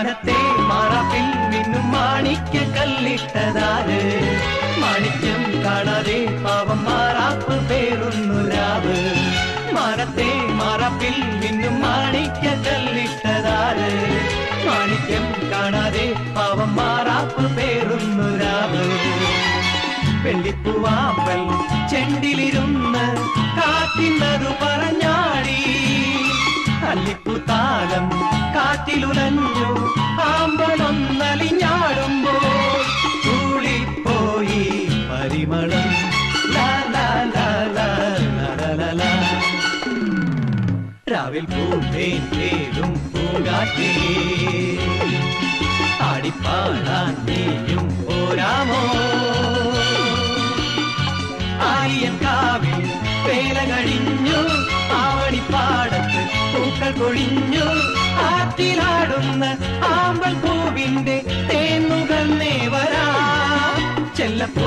മാനത്തെ മറവിൽ മിന്നും മാണിക്യ കല്ലിട്ടതാര്? മാണിക്യം കാണാതെ പാവം മാറാപ്പ് പേറുന്നു രാവ്. മാനത്തെ മറപ്പിൽ മിന്നും മാണിക്ക കല്ലിട്ടതാര്? മാണിക്യം കാണാതെ പാവം മാറാപ്പ് പേറുന്നു രാവ്. വെള്ളിപ്പുവാപ്പൽ ചെണ്ടിലിരുന്ന് കാറ്റിന്നതു രാവിൽ പൂന്തേൻ തേടും നീയും പോരാമോ? ആലിയൻ കാവിൽ വേല കഴിഞ്ഞു ആവണിപ്പാടത്ത് പൂക്കൾ പൊഴിഞ്ഞു. ആറ്റിലാടുന്ന ആമ്പൽ പൂവിന്റെ തേന്നുകൾ നേവരാ. ചെല്ലപ്പൂ